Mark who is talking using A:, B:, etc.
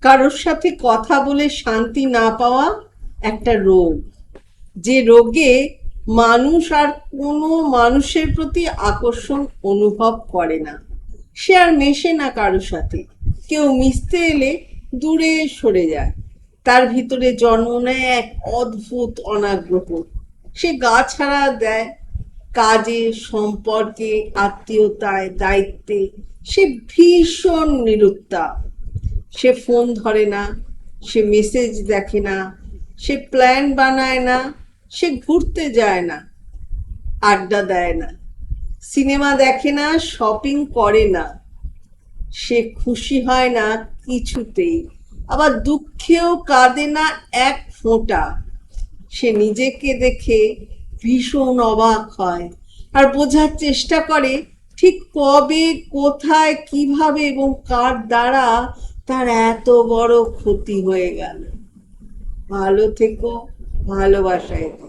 A: কারোর সাথে কথা বলে শান্তি না পাওয়া একটা রোগ। যে রোগে মানুষ আর কোনো মানুষের প্রতি আকর্ষণ অনুভব করে না। সে আর মেশে না কারোর সাথে। কেউ মিশতে এলে দূরে সরে যায়। তার ভিতরে জন্ম নেয় এক অদ্ভুত অনাগ্রহ। সে গা ছাড়া দেয় কাজে, সম্পর্কে, আত্মীয়তায়, দায়িত্বে। সে ভীষণ নিরুত্তাপ। সে ফোন ধরে না, সে মেসেজ দেখে না, সে প্ল্যান বানায় না, সে ঘুরতে যায় না, আড্ডা দেয় না, সিনেমা দেখে না শপিং করে না। সে খুশি হয় না কিছুতেই, আবার দুঃখেও কাঁদে না এক ফোঁটা। সে নিজেকে দেখে ভীষণ অবাক হয় আর বোঝার চেষ্টা করে, ঠিক কবে, কোথায়, কীভাবে এবং কার দ্বারা তার এত বড় ক্ষতি হয়ে গেল ভালো থেকো ভালোবাসায় থেকো।